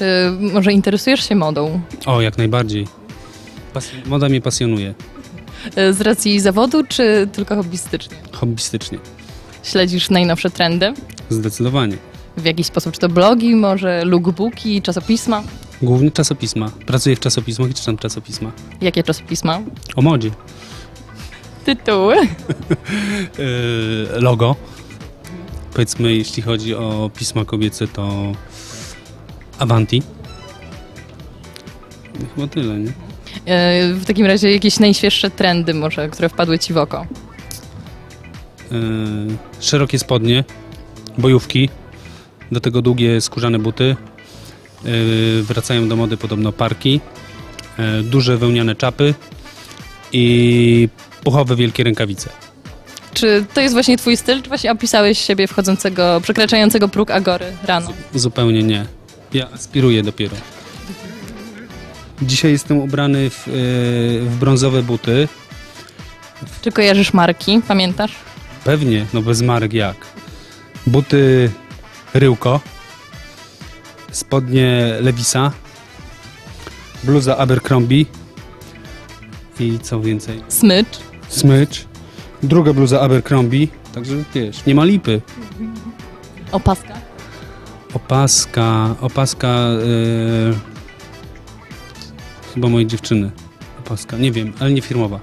Czy może interesujesz się modą? O, jak najbardziej. Pas moda mnie pasjonuje. E, Z racji zawodu, czy tylko hobbystycznie? Hobbystycznie. Śledzisz najnowsze trendy? Zdecydowanie. W jakiś sposób? Czy to blogi, może lookbooki, czasopisma? Głównie czasopisma. Pracuję w czasopismach i czytam czasopisma. Jakie czasopisma? O modzie. Tytuły? Yy, logo. Powiedzmy, jeśli chodzi o pisma kobiece, to Avanti. Chyba tyle, nie? E, W takim razie jakieś najświeższe trendy może, które wpadły ci w oko? Yy, szerokie spodnie, bojówki, do tego długie skórzane buty. Yy, wracają do mody podobno parki, duże wełniane czapy i puchowe wielkie rękawice. Czy to jest właśnie twój styl, czy właśnie opisałeś siebie wchodzącego, przekraczającego próg Agory rano? Zupełnie nie. Ja aspiruję dopiero. Dzisiaj jestem ubrany w, yy, w brązowe buty. Czy kojarzysz marki, pamiętasz? Pewnie, no bez marek jak. Buty Ryłko, spodnie Levisa, bluza Abercrombie i co więcej, Smycz. smycz, druga bluza Abercrombie, także wiesz, nie ma lipy. Opaska. Opaska, opaska yy, chyba mojej dziewczyny. Opaska, nie wiem, ale nie firmowa.